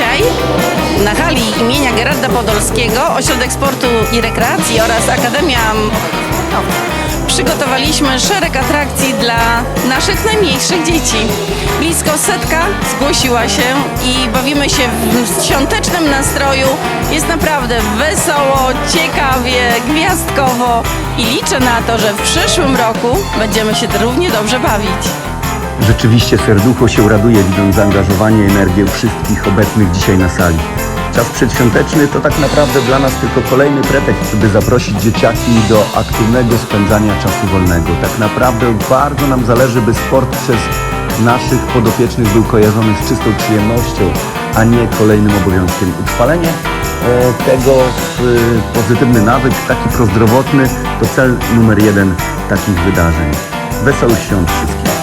Dzisiaj na hali imienia Gerarda Podolskiego Ośrodek Sportu i Rekreacji oraz Akademia przygotowaliśmy szereg atrakcji dla naszych najmniejszych dzieci. Blisko setka zgłosiła się i bawimy się w świątecznym nastroju. Jest naprawdę wesoło, ciekawie, gwiazdkowo i liczę na to, że w przyszłym roku będziemy się równie dobrze bawić. Rzeczywiście serducho się raduje, widząc zaangażowanie i energię wszystkich obecnych dzisiaj na sali. Czas przedświąteczny to tak naprawdę dla nas tylko kolejny pretekst, by zaprosić dzieciaki do aktywnego spędzania czasu wolnego. Tak naprawdę bardzo nam zależy, by sport przez naszych podopiecznych był kojarzony z czystą przyjemnością, a nie kolejnym obowiązkiem. Utrwalenie e, tego w pozytywny nawyk, taki prozdrowotny, to cel numer jeden takich wydarzeń. Wesołych świąt wszystkim.